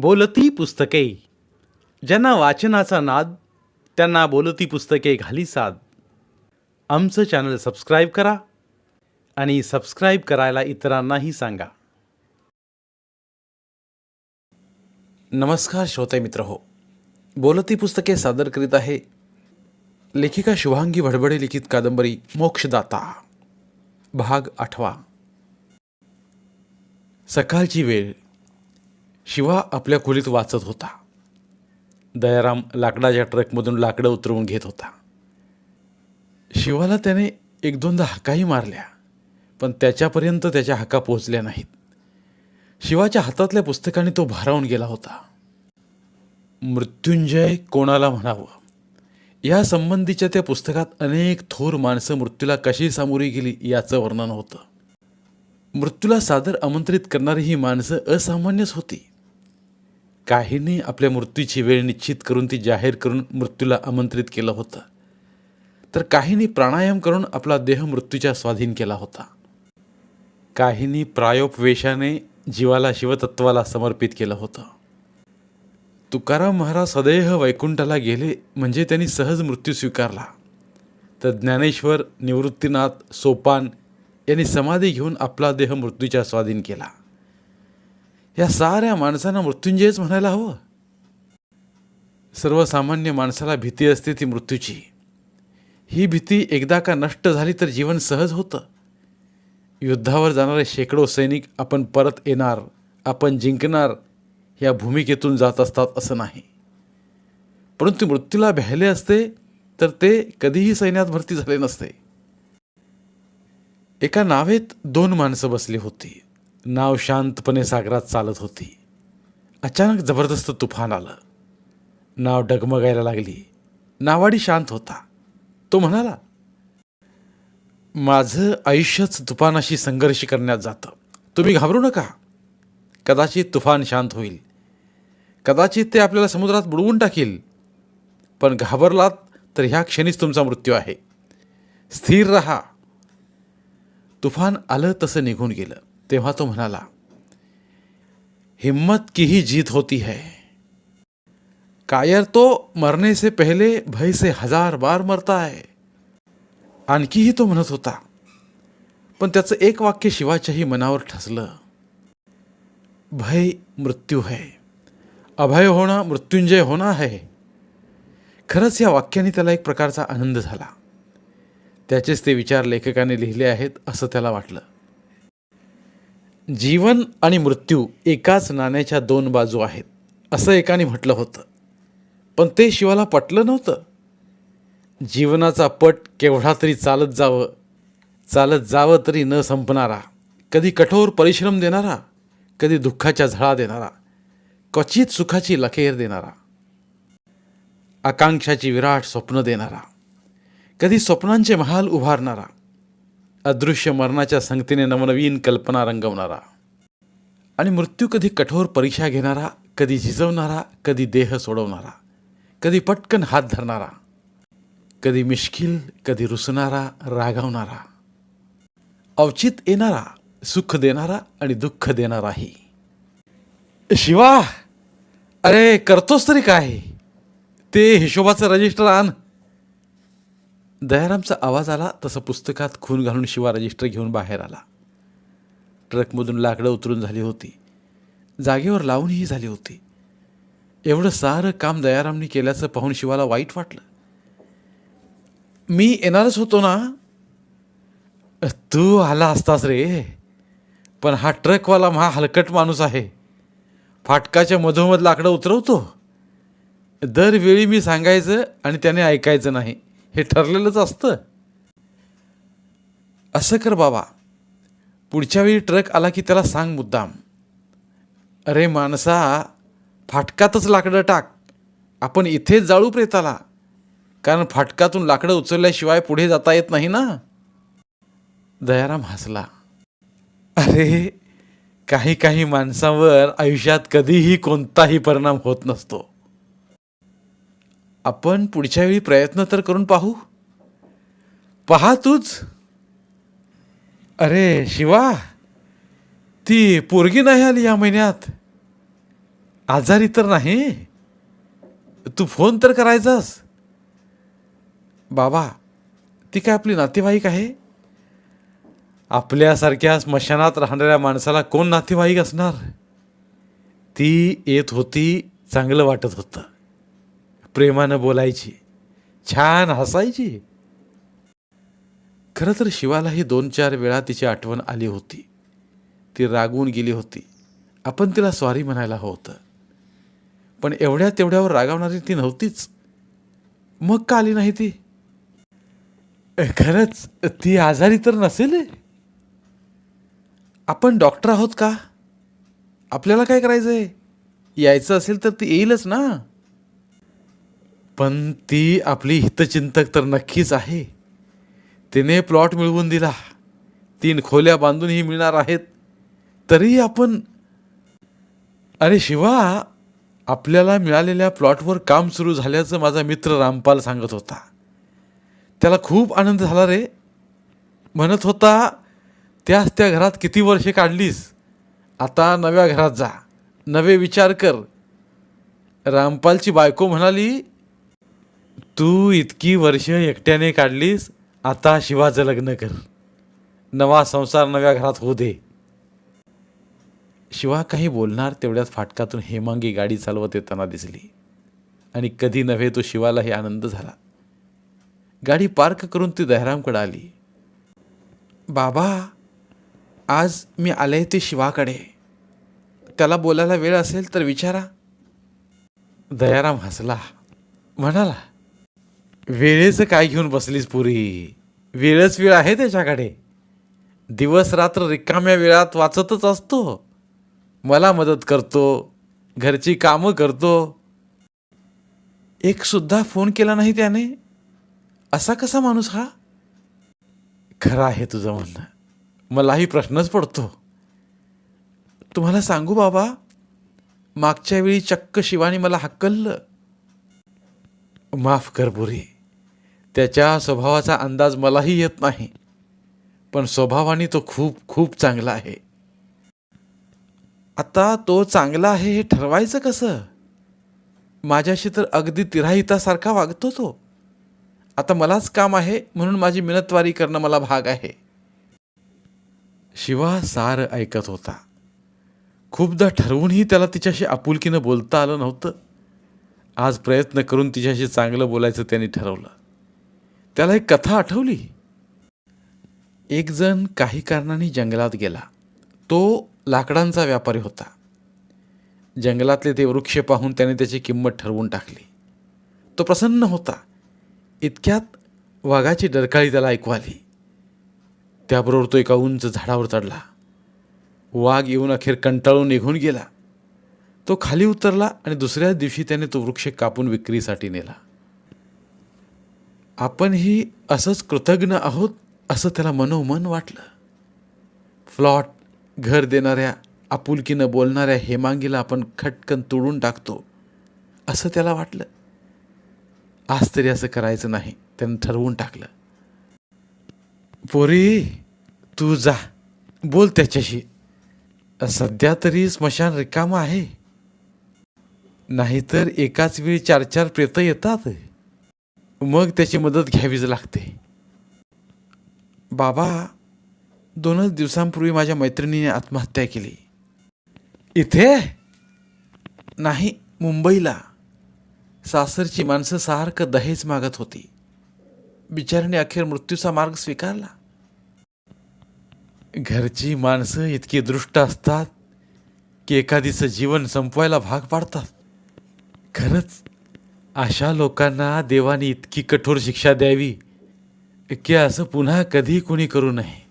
बोलती पुस्तके. ज्यांना वाचनाचा नाद त्यांना बोलती पुस्तके घाली साद. आमचं चॅनल सबस्क्राईब करा आणि सबस्क्राईब करायला इतरांनाही सांगा. नमस्कार श्रोते मित्र हो. बोलती पुस्तके सादर करीत आहे लेखिका शुभांगी भडबडे लिखित कादंबरी मोक्षदाता भाग आठवा. सकाळची वेळ. शिवा आपल्या खोलीत वाचत होता. दयाराम लाकडाच्या ट्रकमधून लाकडं उतरवून घेत होता. शिवाला त्याने एक दोनदा हाकाही मारल्या पण त्याच्यापर्यंत त्याच्या हाका पोहोचल्या नाहीत. शिवाच्या हातातल्या पुस्तकाने तो भारावून गेला होता. मृत्युंजय कोणाला म्हणावं? या संबंधीच्या त्या पुस्तकात अनेक थोर माणसं मृत्यूला कशी सामोरी गेली याचं वर्णन होतं. मृत्यूला सादर आमंत्रित करणारी ही माणसं असामान्यच होती. काहींनी आपल्या मृत्यूची वेळ निश्चित करून ती जाहीर करून मृत्यूला आमंत्रित केलं होतं. तर काहींनी प्राणायाम करून आपला देह मृत्यूच्या स्वाधीन केला होता. काहींनी प्रायोपवेशाने जीवाला शिवतत्वाला समर्पित केलं होतं. तुकाराम महाराज सदैह वैकुंठाला गेले म्हणजे त्यांनी सहज मृत्यू स्वीकारला. तर ज्ञानेश्वर निवृत्तीनाथ सोपान यांनी समाधी घेऊन आपला देह मृत्यूच्या स्वाधीन केला. या साऱ्या माणसांना मृत्युंजयच म्हणायला हवं. सर्वसामान्य माणसाला भीती असते ती मृत्यूची. ही भीती एकदा का नष्ट झाली तर जीवन सहज होतं. युद्धावर जाणारे शेकडो सैनिक आपण परत येणार आपण जिंकणार या भूमिकेतून जात असतात असं नाही. परंतु मृत्यूला भ्यायले असते तर ते कधीही सैन्यात भरती झाले नसते. एका नावेत दोन माणसं बसली होती. नाव शांतपणे सागरात चालत होती. अचानक जबरदस्त तुफान आलं. नाव डगमगायला लागली. नावाडी शांत होता. तो म्हणाला माझं आयुष्यच तुफानाशी संघर्ष करण्यात जातं. तुम्ही घाबरू नका. कदाचित तुफान शांत होईल. कदाचित ते आपल्याला समुद्रात बुडवून टाकील. पण घाबरलात तर ह्या क्षणीच तुमचा मृत्यू आहे. स्थिर रहा. तुफान आलं तसं निघून गेलं. तेव्हा तो म्हणाला हिम्मत की ही जीत होती है। कायर तो मरने से पहले भय से हजार बार मरता है। आणखीही तो म्हणत होता। पण त्याचं एक वाक्य शिवाच्याही मनावर ठसलं भय मृत्यू है। अभय होणं मृत्युंजय होणं है. खरंच या वाक्याने त्याला एक प्रकारचा आनंद झाला. त्याचेच ते विचार लेखकाने लिहिले आहेत असं त्याला वाटलं. जीवन आणि मृत्यू एकाच नाण्याच्या दोन बाजू आहेत असं एकाने म्हटलं होतं. पण ते शिवाला पटलं नव्हतं. जीवनाचा पट केवढा तरी चालत जावं चालत जावं तरी न संपणारा कधी कठोर परिश्रम देणारा कधी दुःखाच्या झळा देणारा क्वचित सुखाची लखेर देणारा आकांक्षाची विराट स्वप्न देणारा कधी स्वप्नांचे महाल उभारणारा अदृश्य मरणाच्या संगतीने नवनवीन कल्पना रंगवणारा आणि मृत्यू कधी कठोर परीक्षा घेणारा कधी झिजवणारा कधी देह सोडवणारा कधी पटकन हात धरणारा कधी मिश्किल कधी रुसणारा रागावणारा अवचित येणारा सुख देणारा आणि दुःख देणाराही. शिवा! अरे करतोस तरी काय? ते हिशोबाचं रजिस्टर आण. दयारामचा आवाज आला तसं पुस्तकात खून घालून शिवा रजिस्टर घेऊन बाहेर आला. ट्रकमधून लाकडं उतरून झाली होती. जागेवर लावूनही झाली होती. एवढं सारं काम दयारामनी केल्याचं पाहून शिवाला वाईट वाटलं. मी येणारच होतो ना? तू आला असतास रे. पण हा ट्रकवाला महा हलकट माणूस आहे. फाटकाच्या मधोमध लाकडं उतरवतो. दरवेळी मी सांगायचं आणि त्याने ऐकायचं नाही. हे ठरलेलंच असतं. असं कर बाबा. पुढच्या वेळी ट्रक आला की त्याला सांग मुद्दाम. अरे माणसा फाटकातच लाकडं टाक. आपण इथेच जाळू प्रेताला. कारण फाटकातून लाकडं उचलल्याशिवाय पुढे जाता येत नाही ना. दयाराम हसला. अरे काही काही माणसांवर आयुष्यात कधीही कोणताही परिणाम होत नसतो. आपण पुढच्या वेळी प्रयत्न तर करून पाहू. पहा तूच. अरे शिवा ती पोरगी नाही आली या महिन्यात. आजारी तर नाही. तू फोन तर करायचास. बाबा ती काय आपली नातेवाईक आहे? आपल्यासारख्या स्मशानात राहणाऱ्या माणसाला कोण नातेवाईक असणार? ती येत होती चांगलं वाटत होतं. प्रेमानं बोलायची. छान हसायची. खरं तर शिवालाही दोन चार वेळा तिची आठवण आली होती. ती रागवून गेली होती. आपण तिला स्वारी म्हणायला होतं. पण एवढ्या तेवढ्यावर रागावणारी ती नव्हतीच. मग का आली नाही ती? खरंच ती आजारी तर नसेल? आपण डॉक्टर आहोत का? आपल्याला काय करायचं आहे यायचं असेल तर ती येईलच ना? पण ती आपली हितचिंतक तर नक्कीच आहे. तिने प्लॉट मिळवून दिला. तीन खोल्या बांधूनही मिळणार आहेत. तरी आपण अरे शिवा आपल्याला मिळालेल्या प्लॉटवर काम सुरू झाल्याचं माझा मित्र रामपाल सांगत होता. त्याला खूप आनंद झाला रे. म्हणत होता त्याच त्या घरात किती वर्षे काढलीस? आता नव्या घरात जा. नवे विचार कर. रामपालची बायको म्हणाली तू इतकी वर्ष एकट्याने काढलीस आता शिवाचं लग्न कर. नवा संसार नव्या घरात होऊ दे. शिवा काही बोलणार तेवढ्यात फाटकातून हेमांगी गाडी चालवत येताना दिसली. आणि कधी नव्हे तो शिवालाही आनंद झाला. गाडी पार्क करून ती दहरामकडे आली. बाबा आज मी आले ते शिवाकडे. त्याला बोलायला वेळ असेल तर विचारा. दयाराम हसला. म्हणाला वेळेचं काय घेऊन बसलीस पुरी? वेळच वेळ आहे त्याच्याकडे. दिवस रात्र रिकाम्या वेळात वाचतच असतो. मला मदत करतो. घरची कामं करतो. एकसुद्धा फोन केला नाही त्याने? असा कसा माणूस हा? खरं आहे तुझं म्हणणं. मलाही प्रश्नच पडतो. तुम्हाला सांगू बाबा मागच्या वेळी चक्क शिवानी मला हक्कललं माफ कर पुरी. त्याच्या स्वभावाचा अंदाज मलाही येत नाही. पण स्वभावाने तो खूप खूप चांगला आहे. आता तो चांगला आहे हे ठरवायचं कसं? माझ्याशी तर अगदी तिराहितासारखा वागतो तो. आता मलाच काम आहे म्हणून माझी मिनतवारी करणं मला भाग आहे. शिवा सार ऐकत होता. खूपदा ठरवूनही त्याला तिच्याशी आपुलकीनं बोलता आलं नव्हतं. आज प्रयत्न करून तिच्याशी चांगलं बोलायचं त्यांनी ठरवलं. त्याला एक कथा आठवली. एक जण काही कारणाने जंगलात गेला. तो लाकडांचा व्यापारी होता. जंगलातले ते वृक्ष पाहून त्याने त्याची किंमत ठरवून टाकली. तो प्रसन्न होता. इतक्यात वाघाची डरकाळी त्याला ऐकू आली. त्याबरोबर तो एका उंच झाडावर चढला. वाघ येऊन अखेर कंटाळून निघून गेला. तो खाली उतरला आणि दुसऱ्याच दिवशी त्याने तो वृक्ष कापून विक्रीसाठी नेला. आपणही असंच कृतज्ञ आहोत असं त्याला मनोमन वाटलं. फ्लॉट घर देणाऱ्या आपुलकीनं बोलणाऱ्या हेमांगीला आपण खटकन तोडून टाकतो असं त्याला वाटलं. आज तरी असं करायचं नाही त्यानं ठरवून टाकलं. पोरी तू जा बोल त्याच्याशी. सध्या तरी स्मशान रिकामं आहे. नाहीतर एकाच वेळी चार चार प्रेत येतात. मग त्याची मदत घ्यावीच लागते. बाबा दोनच दिवसांपूर्वी माझ्या मैत्रिणीने आत्महत्या केली. इथे? नाही मुंबईला. सासरची माणसं सारखं दहेज मागत होती. बिचारीने अखेर मृत्यूचा मार्ग स्वीकारला. घरची माणसं इतकी दृष्ट असतात की एखादीचं जीवन संपवायला भाग पाडतात. खरंच अशा लोकांना देवाने इतकी कठोर शिक्षा द्यावी की असं पुन्हा कधी कोणी करू नये.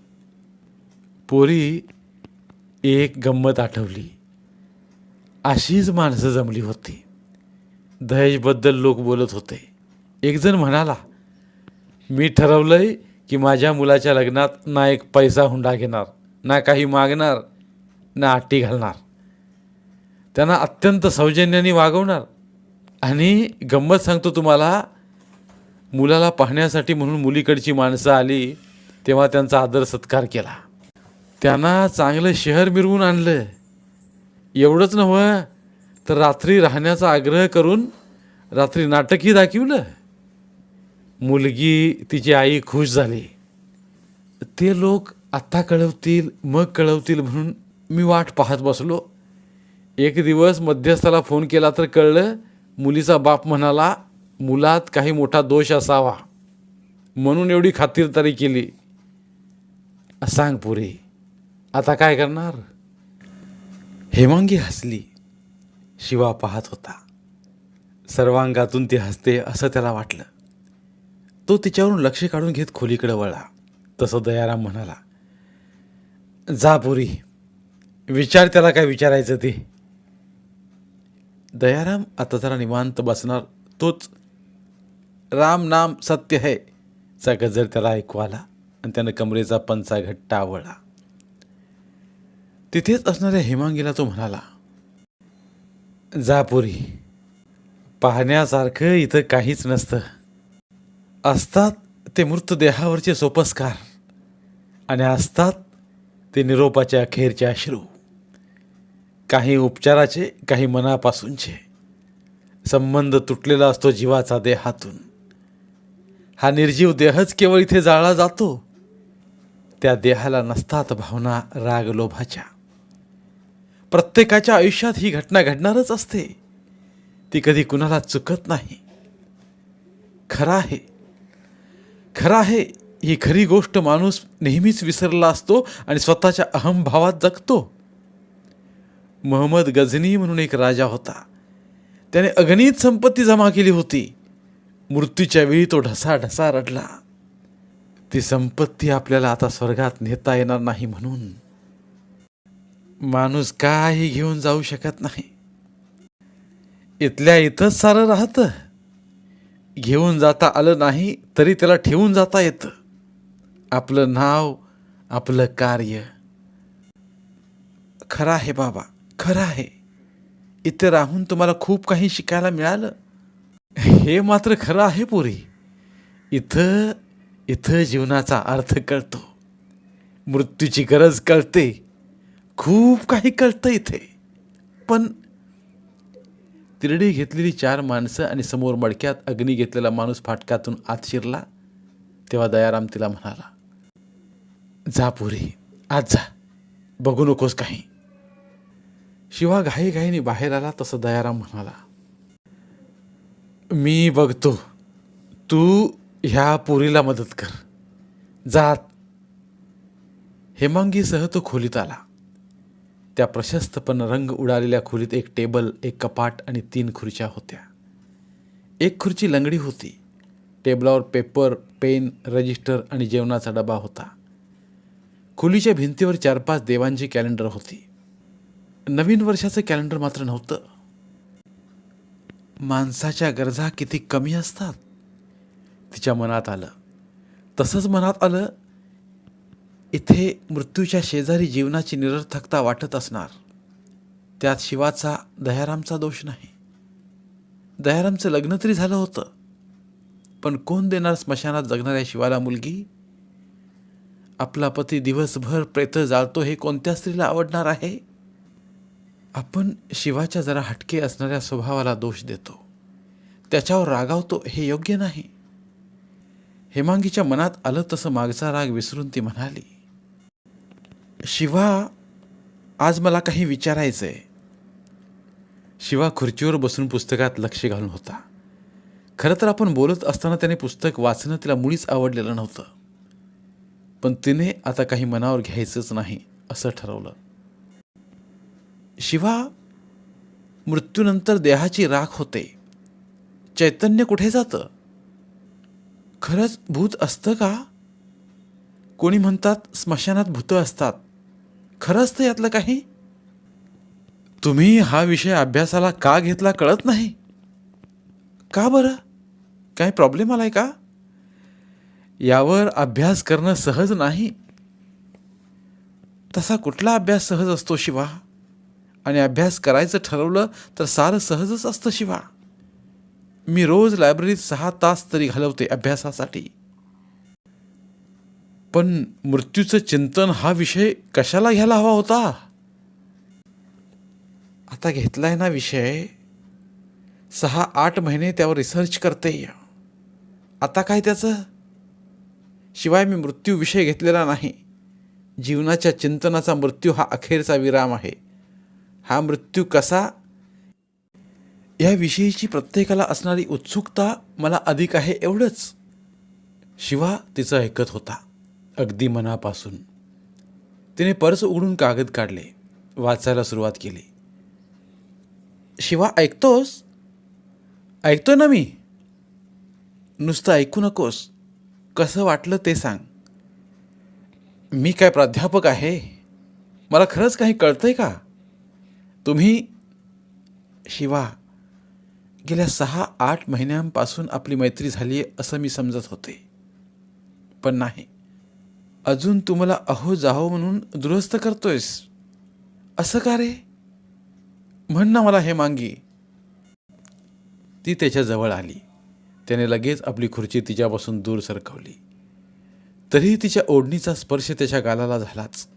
पोरी एक गंमत आठवली. अशीच माणसं जमली होती. दहेजबद्दल लोक बोलत होते. एकजण म्हणाला मी ठरवलंय की माझ्या मुलाच्या लग्नात ना एक पैसा हुंडा घेणार ना काही मागणार ना आट्टी घालणार. त्यांना अत्यंत सौजन्याने वागवणार आणि गंमत सांगतो तुम्हाला मुलाला पाहण्यासाठी म्हणून मुलीकडची माणसं आली तेव्हा त्यांचा आदर सत्कार केला. त्यांना चांगलं शहर मिरवून आणलं. एवढंच नव्हं तर रात्री राहण्याचा आग्रह करून रात्री नाटकही दाखवलं. मुलगी तिची आई खुश झाली. ते लोक आत्ता कळवतील मग कळवतील म्हणून मी वाट पाहत बसलो. एक दिवस मध्यस्थाला फोन केला तर कळलं मुलीचा बाप म्हणाला मुलात काही मोठा दोष असावा. म्हणून एवढी खातिरदारी केली. सांग पुरी आता काय करणार? हेमांगी हसली. शिवा पाहत होता. सर्वांगातून ती हसते असं त्याला वाटलं. तो तिच्यावरून लक्ष काढून घेत खोलीकडे वळला. तसं दयाराम म्हणाला जा पुरी विचार त्याला काय विचारायचं ते. दयाराम आता जरा निवांत बसणार तोच राम नाम सत्य है चा गजर त्याला ऐकू आला आणि त्यानं कमरेचा पंचा घट्ट आवळला तिथेच असणाऱ्या हेमांगीला तो म्हणाला जापुरी पाहण्यासारखं इथं काहीच नसतं. असतात ते मृतदेहावरचे सोपस्कार आणि असतात ते निरोपाच्या अखेरचे अश्रू. काही उपचाराचे काही मनापासूनचे. संबंध तुटलेला असतो जीवाचा देहातून. हा निर्जीव देहच केवळ इथे जाळला जातो. त्या देहाला नसतात भावना राग लोभाच्या. प्रत्येकाच्या आयुष्यात ही घटना घडणारच असते. ती कधी कुणाला चुकत नाही. खरं आहे. खरं आहे. ही खरी गोष्ट माणूस नेहमीच विसरला असतो आणि स्वतःच्या अहमभावात जगतो. महम्मद गझनी म्हणून एक राजा होता. त्याने अगणित संपत्ती जमा केली होती. मृत्यूच्या वेळी तो ढसा ढसा रडला. ती संपत्ती आपल्याला आता स्वर्गात नेता येणार नाही म्हणून माणूस काही घेऊन जाऊ शकत नाही. इथल्या इथंच सारं राहतं. घेऊन जाता आलं नाही तरी त्याला ठेवून जाता येतं. आपलं नाव आपलं कार्य. खरं आहे बाबा. खरं आहे. इथे राहून तुम्हाला खूप काही शिकायला मिळालं. हे मात्र खरं आहे पोरी. इथं इथं जीवनाचा अर्थ कळतो. मृत्यूची गरज कळते. खूप काही कळतं इथे. पण तिरडी घेतलेली चार माणसं आणि समोर मडक्यात अग्नी घेतलेला माणूस फाटकातून आत शिरला. तेव्हा दयाराम तिला म्हणाला जा पुरी. आज जा. बघू नकोस काही. शिवा घाईघाईने बाहेर आला तसं दयाराम म्हणाला मी बघतो तू ह्या पुरीला मदत कर. जात. हेमांगीसह तो खोलीत आला. त्या प्रशस्त पण रंग उडालेल्या खोलीत एक टेबल एक कपाट आणि तीन खुर्च्या होत्या. एक खुर्ची लंगडी होती. टेबलावर पेपर पेन रजिस्टर आणि जेवणाचा डबा होता. खोलीच्या भिंतीवर चार पाच देवांची कॅलेंडर होती. नवीन वर्षाचं कॅलेंडर मात्र नव्हतं. माणसाच्या गरजा किती कमी असतात? तिच्या मनात आलं. तसंच मनात आलं इथे मृत्यूच्या शेजारी जीवनाची निरर्थकता वाटत असणार. त्यात शिवाचा दयारामचा दोष नाही. दयारामचं लग्न तरी झालं होतं. पण कोण देणार स्मशानात जगणाऱ्या शिवाला मुलगी? आपला पती दिवसभर प्रेत जाळतो हे कोणत्या स्त्रीला आवडणार आहे? आपण शिवाच्या जरा हटके असणाऱ्या स्वभावाला दोष देतो. त्याच्यावर रागावतो हे योग्य नाही. हेमांगीच्या मनात आलं तसं मागचा राग विसरून ती म्हणाली शिवा आज मला काही विचारायचं आहे शिवा खुर्चीवर बसून पुस्तकात लक्ष घालून होता. खरं तर आपण बोलत असताना त्याने पुस्तक वाचणं तिला मुळीच आवडलेलं नव्हतं. पण तिने आता काही मनावर घ्यायचंच नाही असं ठरवलं. शिवा मृत्यूनंतर देहाची राख होते. चैतन्य कुठे जातं? खरंच भूत असतं का? कोणी म्हणतात स्मशानात भूतं असतात. खरं असतं यातलं काही? तुम्ही हा विषय अभ्यासाला का घेतला कळत नाही? का बरं? काय प्रॉब्लेम आलाय का? यावर अभ्यास करणं सहज नाही. तसा कुठला अभ्यास सहज असतो शिवा? आणि अभ्यास करायचं ठरवलं तर सारं सहजच असतं शिवा. मी रोज लायब्ररीत सहा तास तरी घालवते अभ्यासासाठी. पण मृत्यूचं चिंतन हा विषय कशाला घ्यायला हवा होता? आता घेतलाय ना विषय. सहा आठ महिने त्यावर रिसर्च करते. आता काय त्याचं? शिवाय मी मृत्यू विषय घेतलेला नाही. जीवनाच्या चिंतनाचा मृत्यू हा अखेरचा विराम आहे. हा मृत्यू कसा? याविषयीची प्रत्येकाला असणारी उत्सुकता मला अधिक आहे एवढंच. शिवा तिचं ऐकत होता अगदी मनापासून. तिने पर्स उघडून कागद काढले वाचायला सुरुवात केली. शिवा ऐकतोस? ऐकतो ना मी. नुसतं ऐकू नकोस. कसं वाटलं ते सांग. मी काय प्राध्यापक आहे? मला खरंच काही कळतंय का? तुम्ही शिवा. गेल्या सहा आठ महिन्यांपासून आपली मैत्री झाली आहे असं मी समजत होते. पण नाही. अजून तू मला अहो जाहो म्हणून दुरुस्त करतोयस. असं का रे? म्हण ना मला हे मांगी. ती त्याच्याजवळ आली. त्याने लगेच आपली खुर्ची तिच्यापासून दूर सरकवली. तरीही तिच्या ओढणीचा स्पर्श त्याच्या गालाला झालाच.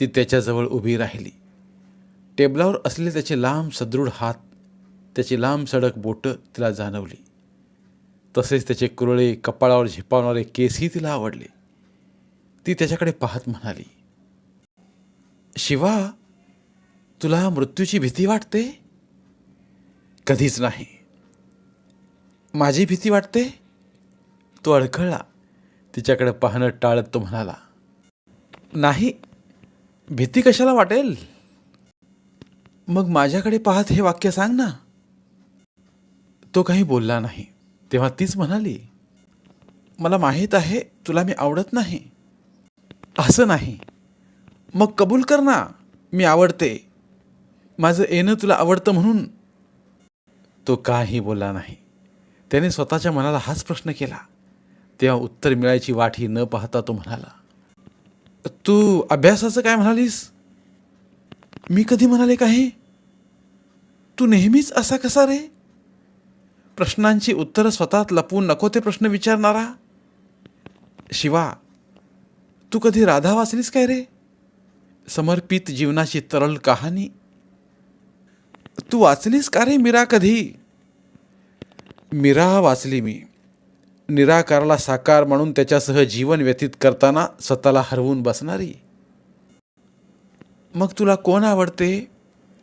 ती त्याच्याजवळ उभी राहिली. टेबलावर असलेले त्याचे लांब सदृढ हात त्याची लांब सडक बोटं तिला जाणवली. तसेच त्याचे कुरळे कपाळावर झिपावणारे केसही तिला आवडले. ती त्याच्याकडे पाहत म्हणाली शिवा तुला मृत्यूची भीती वाटते? कधीच नाही. माझी भीती वाटते? तो अडखळला. तिच्याकडे पाहणं टाळत तो म्हणाला नाही. भीती कशाला वाटेल? मग माझ्याकडे पाहत हे वाक्य सांग ना. तो काही बोलला नाही. तेव्हा तीच म्हणाली मला माहीत आहे तुला मी आवडत नाही. असं नाही. मग कबूल कर ना मी आवडते. माझं येणं तुला आवडतं म्हणून. तो काही बोलला नाही. त्याने स्वतःच्या मनाला हाच प्रश्न केला. तेव्हा उत्तर मिळायची वाटही न पाहता तो म्हणाला तू अभ्यासाचं काय म्हणालीस? मी कधी म्हणाले काही? तू नेहमीच असा कसा रे? प्रश्नांची उत्तरं स्वतःत लपवून नको ते प्रश्न विचारणारा. शिवा तू कधी राधा वाचलीस काय रे? समर्पित जीवनाची तरल कहाणी. तू वाचलीस का रे मीरा कधी? मीरा वाचली मी. निराकाराला साकार म्हणून त्याच्यासह जीवन व्यतीत करताना स्वतःला हरवून बसणारी. मग तुला कोण आवडते?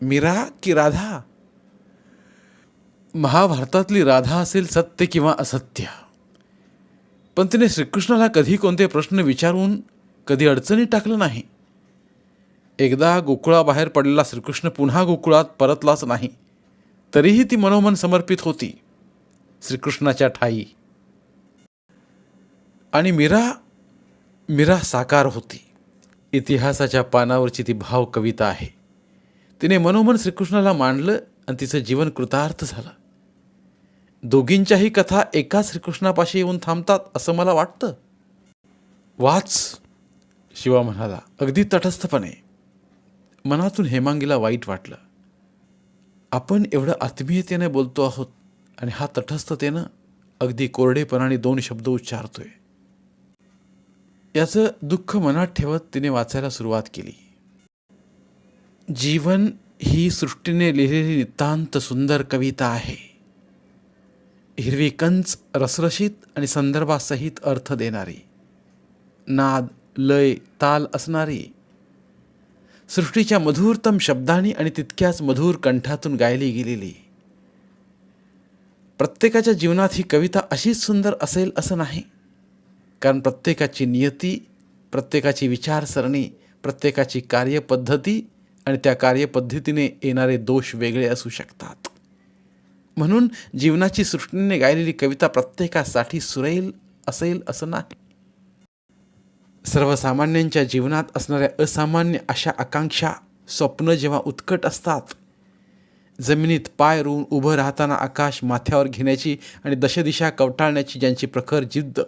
मीरा की राधा? महाभारतातली राधा असेल सत्य किंवा असत्य? पण तिने श्रीकृष्णाला कधी कोणते प्रश्न विचारून कधी अडचणीत टाकलं नाही. एकदा गोकुळाबाहेर पडलेला श्रीकृष्ण पुन्हा गोकुळात परतलाच नाही. तरीही ती मनोमन समर्पित होती. श्रीकृष्णाच्या ठाई. आणि मीरा मीरा साकार होती. इतिहासाच्या पानावरची ती भाव कविता आहे. तिने मनोमन श्रीकृष्णाला मांडलं आणि तिचं जीवन कृतार्थ झालं. दोघींच्याही कथा एका श्रीकृष्णापाशी येऊन थांबतात असं मला वाटतं. वाच शिवा म्हणाला. अगदी तटस्थपणे. मनातून हेमांगीला वाईट वाटलं. आपण एवढं आत्मीयतेने बोलतो आहोत आणि हा तटस्थतेनं अगदी कोरडेपणाने दोन शब्द उच्चारतोय. याचं दुःख मनात ठेवत तिने वाचायला सुरुवात केली. जीवन ही सृष्टीने लिहिलेली नितांत सुंदर कविता आहे. हिरवी कंच रसरशीत आणि संदर्भासहित अर्थ देणारी. नाद लय ताल असणारी. सृष्टीच्या मधुरतम शब्दांनी आणि तितक्याच मधुर कंठातून गायली गेलेली. प्रत्येकाच्या जीवनात ही कविता अशीच सुंदर असेल असं नाही. कारण प्रत्येकाची नियती प्रत्येकाची विचारसरणी प्रत्येकाची कार्यपद्धती आणि त्या कार्यपद्धतीने येणारे दोष वेगळे असू शकतात. म्हणून जीवनाची सृष्टीने गायलेली कविता प्रत्येकासाठी सुरेल असेल असं नाही. सर्वसामान्यांच्या जीवनात असणाऱ्या असामान्य अशा आकांक्षा स्वप्न जेव्हा उत्कट असतात जमिनीत पाय रोवून उभं राहताना आकाश माथ्यावर घेण्याची आणि दशदिशा कवटाळण्याची ज्यांची प्रखर जिद्द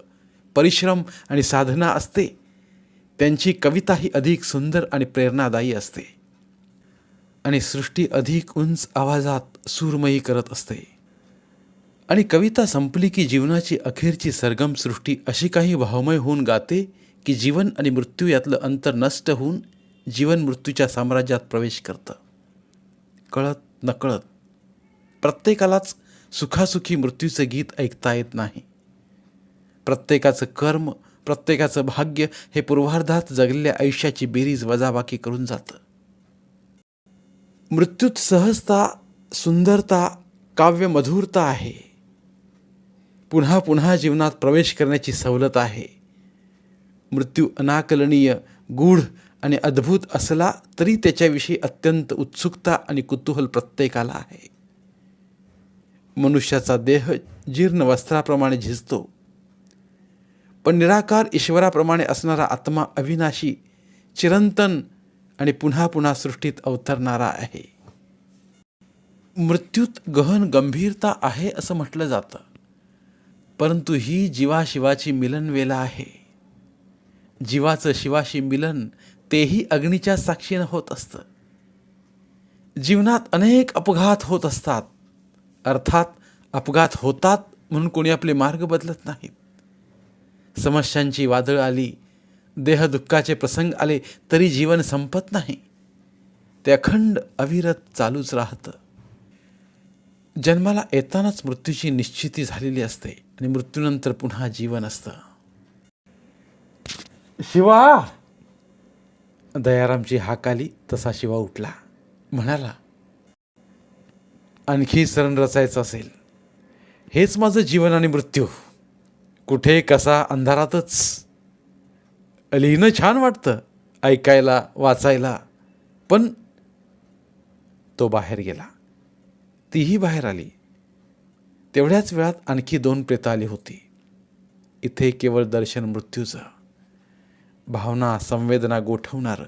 परिश्रम आणि साधना असते त्यांची कविता ही अधिक सुंदर आणि प्रेरणादायी असते. आणि सृष्टी अधिक उंच आवाजात सूरमयी करत असते. आणि कविता संपली की जीवनाची अखेरची सरगम सृष्टी अशी काही भावमय होऊन गाते की जीवन आणि मृत्यू यातलं अंतर नष्ट होऊन जीवन मृत्यूच्या साम्राज्यात प्रवेश करतं. कळत नकळत प्रत्येकालाच सुखासुखी मृत्यूचं गीत ऐकता येत नाही. प्रत्येकाचं कर्म प्रत्येकाचं भाग्य हे पूर्वार्धात जगलेल्या आयुष्याची बेरीज वजाबाकी करून जातं. मृत्यूत सहजता सुंदरता काव्य मधुरता आहे. पुन्हा पुन्हा जीवनात प्रवेश करण्याची सवलत आहे. मृत्यू अनाकलनीय गूढ आणि अद्भुत असला तरी त्याच्याविषयी अत्यंत उत्सुकता आणि कुतूहल प्रत्येकाला आहे. मनुष्याचा देह जीर्ण वस्त्राप्रमाणे झिजतो. पण निराकार ईश्वराप्रमाणे असणारा आत्मा अविनाशी चिरंतन आणि पुन्हा पुन्हा सृष्टीत अवतरणारा आहे. मृत्यूत गहन गंभीरता आहे असं म्हटलं जातं. परंतु ही जीवाशिवाची मिलनवेला आहे. जीवाचं शिवाशी मिलन तेही अग्नीच्या साक्षीनं होत असतं. जीवनात अनेक अपघात होत असतात. अर्थात अपघात होतात म्हणून कोणी आपले मार्ग बदलत नाहीत. समस्यांची वादळ आली देहदुःखाचे प्रसंग आले तरी जीवन संपत नाही. ते अखंड अविरत चालूच राहतं. जन्माला येतानाच मृत्यूची निश्चिती झालेली असते आणि मृत्यूनंतर पुन्हा जीवन असतं. शिवा! दयारामची हाक आली तसा शिवा उठला. म्हणाला आणखी सरण रचायचं असेल. हेच माझं जीवन आणि मृत्यू. कुठे कसा अंधारातच. लिहिणं छान वाटतं ऐकायला वाचायला. पण तो बाहेर गेला. तीही बाहेर आली. तेवढ्याच वेळात आणखी दोन प्रेतं आली होती. इथे केवळ दर्शन मृत्यूचं. भावना संवेदना गोठवणारं.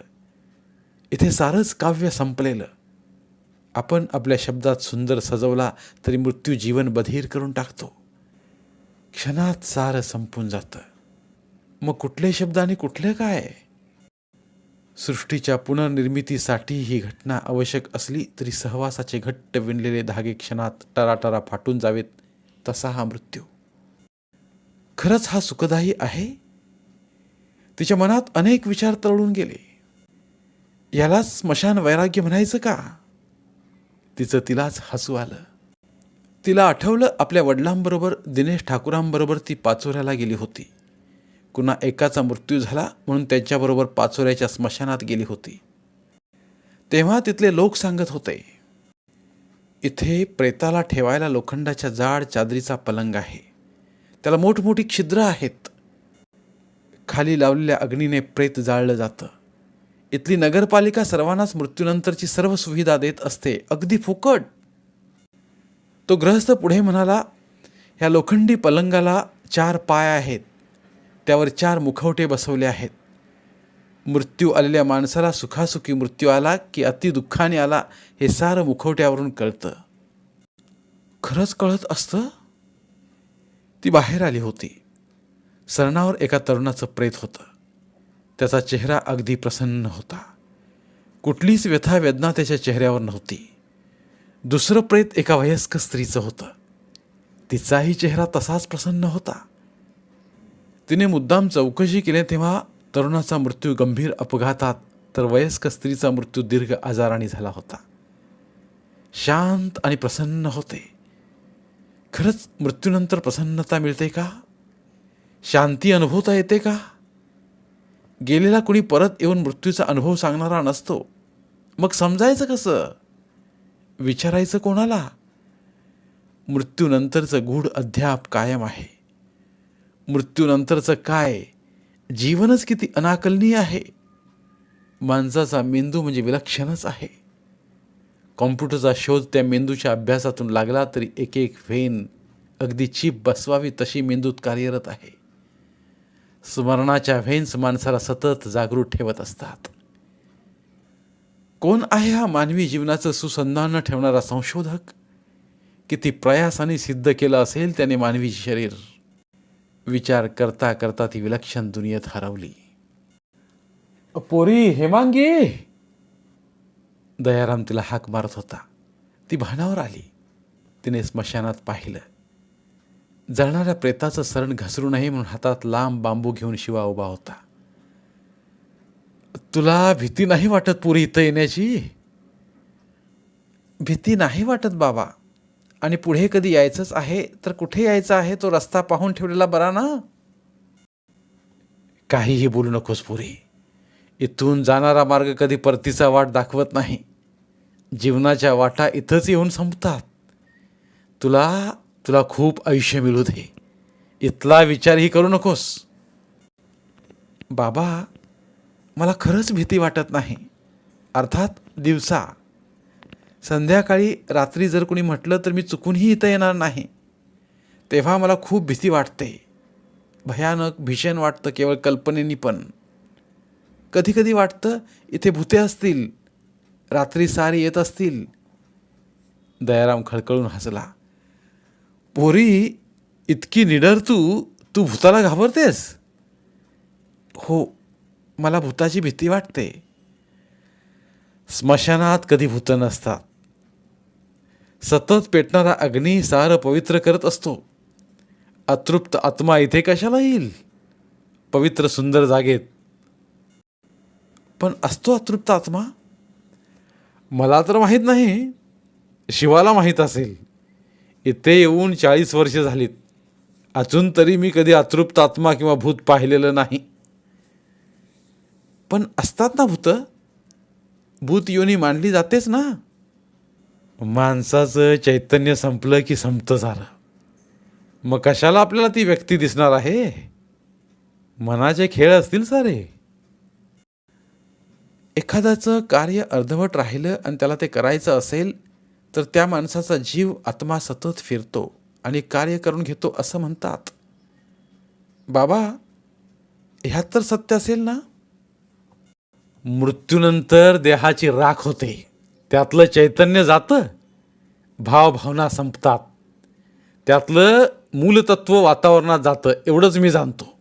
इथे सारंच काव्य संपलेलं. आपण आपल्या शब्दात सुंदर सजवला तरी मृत्यू जीवन बधीर करून टाकतो. क्षणात सारं संपून जातं. मग कुठले शब्द आणि कुठले काय? सृष्टीच्या पुनर्निर्मितीसाठी ही घटना आवश्यक असली तरी सहवासाचे घट्ट विणलेले धागे क्षणात टराटरा फाटून जावेत तसा हा मृत्यू. खरंच हा सुखदायी आहे? तिच्या मनात अनेक विचार तळून गेले. यालाच स्मशान वैराग्य म्हणायचं का? तिचं तिलाच हसू आलं. तिला आठवलं आपल्या वडिलांबरोबर दिनेश ठाकूरांबरोबर ती पाचोऱ्याला गेली होती. कुणा एकाचा मृत्यू झाला म्हणून त्यांच्याबरोबर पाचोऱ्याच्या स्मशानात गेली होती. तेव्हा तिथले लोक सांगत होते इथे प्रेताला ठेवायला लोखंडाच्या जाड चादरीचा पलंग आहे. त्याला मोठमोठी छिद्र आहेत. खाली लावलेल्या अग्नीने प्रेत जाळलं जातं. इथली नगरपालिका सर्वांनाच मृत्यूनंतरची सर्व सुविधा देत असते. अगदी फुकट. तो ग्रहस्थ पुढे म्हणाला ह्या लोखंडी पलंगाला चार पाय आहेत. त्यावर चार मुखवटे बसवले आहेत. मृत्यू आलेल्या माणसाला सुखासुखी मृत्यू आला की अतिदुःखाने आला हे सारं मुखवट्यावरून कळतं. खरंच कळत असतं? ती बाहेर आली होती. सरणावर एका तरुणाचं प्रेत होतं. त्याचा चेहरा अगदी प्रसन्न होता. कुठलीच व्यथा वेदना त्याच्या चेहऱ्यावर नव्हती. दुसरं प्रेत एका वयस्क स्त्रीचं होतं. तिचाही चेहरा तसाच प्रसन्न होता. तिने मुद्दाम चौकशी केली तेव्हा तरुणाचा मृत्यू गंभीर अपघातात तर वयस्क स्त्रीचा मृत्यू दीर्घ आजाराने झाला होता. शांत आणि प्रसन्न होते. खरंच मृत्यूनंतर प्रसन्नता मिळते का? शांती अनुभवता येते का? गेलेला कुणी परत येऊन मृत्यूचा अनुभव सांगणारा नसतो. मग समजायचं कसं? विचारायचं कोणाला? मृत्यूनंतरचं गूढ अध्याप कायम आहे. मृत्यूनंतरचं काय? जीवनच किती अनाकलनीय आहे. माणसाचा मेंदू म्हणजे विलक्षणच आहे. कॉम्प्युटरचा शोध त्या मेंदूच्या अभ्यासातून लागला तरी एक एक व्हेन अगदी चीप बसवावी तशी मेंदूत कार्यरत आहे. स्मरणाच्या व्हेन्स माणसाला सतत जागृत ठेवत असतात. कोण आहे हा मानवी जीवनाचं सुसंधान ठेवणारा संशोधक? किती प्रयासाने सिद्ध केलं असेल त्याने मानवी शरीर? विचार करता करता ती विलक्षण दुनियेत हरवली. पोरी हेमांगी दयाराम तिला हाक मारत होता. ती भानावर आली. तिने स्मशानात पाहिलं. जळणाऱ्या प्रेताचं सरण घसरू नये म्हणून हातात लांब बांबू घेऊन शिवा उभा होता. तुला भीती नाही वाटत पुरी इथं येण्याची? भीती नाही वाटत बाबा. आणि पुढे कधी यायचंच आहे तर कुठे यायचं आहे तो रस्ता पाहून ठेवलेला बरा ना? काहीही बोलू नकोस पुरी. इथून जाणारा मार्ग कधी परतीचा वाट दाखवत नाही. जीवनाच्या वाटा इथंच येऊन संपतात. तुला तुला खूप आयुष्य मिळू दे. इथला विचारही करू नकोस. बाबा मला खरंच भीती वाटत नाही. अर्थात दिवसा. संध्याकाळी रात्री जर कोणी म्हटलं तर मी चुकूनही इथं येणार नाही. तेव्हा मला खूप भीती वाटते. भयानक भीषण वाटतं केवळ कल्पनेनी पण. कधी कधी वाटतं इथे भूते असतील रात्री सारी येत असतील. दयाराम खळखळून हसला. पोरी इतकी निडर तू तू भूताला घाबरतेस? हो मला भूताची भीती वाटते. स्मशानात कधी भूत नसतात. सतत पेटणारा अग्नी सार पवित्र करत असतो. अतृप्त आत्मा इथे कशाला येईल? पवित्र सुंदर जागेत. पण असतो अतृप्त आत्मा? मला तर माहीत नाही. शिवाला माहीत असेल. इथे येऊन चाळीस वर्ष झालीत. अजून तरी मी कधी अतृप्त आत्मा किंवा भूत पाहिलेलं नाही. पण असतात ना भूत? भूत योनी मांडली जातेच ना. माणसाचं चैतन्य संपलं की संपतं झालं मग कशाला आपल्याला ती व्यक्ती दिसणार आहे? मनाचे खेळ असतील सारे. एखाद्याचं कार्य अर्धवट राहिलं आणि त्याला ते करायचं असेल तर त्या माणसाचा जीव आत्मा सतत फिरतो आणि कार्य करून घेतो असं म्हणतात. बाबा ह्यात तर सत्य असेल ना? मृत्यूनंतर देहाची राख होते. त्यातलं चैतन्य जातं भावभावना संपतात. त्यातलं मूलतत्व वातावरणात जातं एवढंच मी जाणतो.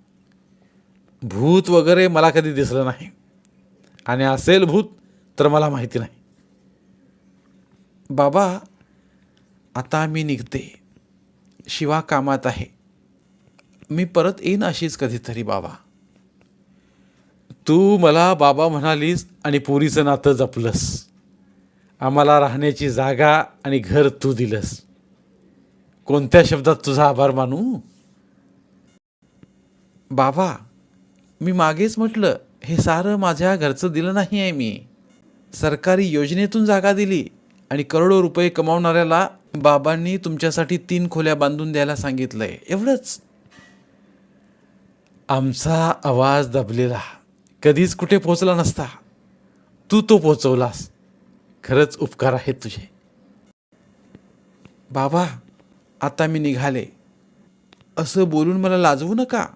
भूत वगैरे मला कधी दिसलं नाही. आणि असेल भूत तर मला माहिती नाही. बाबा आता मी निघते. शिवा कामात आहे. मी परत येईन अशीच कधीतरी बाबा. तू मला बाबा म्हणालीस आणि पोरीचं नातं जपलंस. आम्हाला राहण्याची जागा आणि घर तू दिलंस. कोणत्या शब्दात तुझा आभार मानू? बाबा मी मागेच म्हटलं हे सारं माझ्या घरचं दिलं नाही आहे मी. सरकारी योजनेतून जागा दिली आणि करोडो रुपये कमावणाऱ्याला बाबांनी तुमच्यासाठी तीन खोल्या बांधून द्यायला सांगितलंय. एवढंच. आमचा आवाज दबलेला. कधीच कुठे पोचला नसता. तू तो पोचवलास खरंच उपकार आहेत तुझे. बाबा आता मी निघाले. असं बोलून मला लाजवू नका.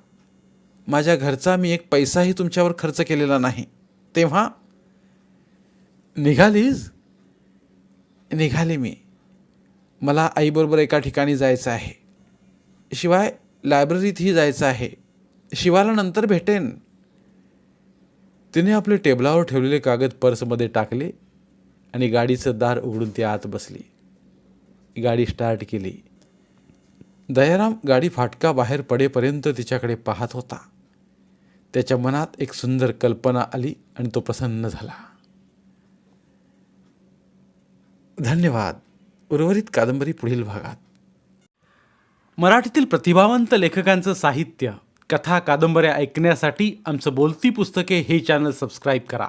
माझ्या घरचा मी एक पैसाही तुमच्यावर खर्च केलेला नाही. तेव्हा? निघालीस? निघाले मी. मला आईबरोबर एका ठिकाणी जायचं आहे. शिवाय लायब्ररीतही जायचं आहे. शिवाला नंतर भेटेन. तिने आपले टेबलावर ठेवलेले कागद पर्समध्ये टाकले. आणि गाडीचं दार उघडून ती आत बसली. गाडी स्टार्ट केली. दयाराम गाडी फाटका बाहेर पडेपर्यंत तिच्याकडे पाहत होता. त्याच्या मनात एक सुंदर कल्पना आली आणि तो प्रसन्न झाला. धन्यवाद. उर्वरित कादंबरी पुढील भागात. मराठीतील प्रतिभावंत लेखकांचं साहित्य कथा कादंबऱ्या ऐकण्यासाठी आमचं बोलती पुस्तके हे चॅनल सबस्क्राईब करा.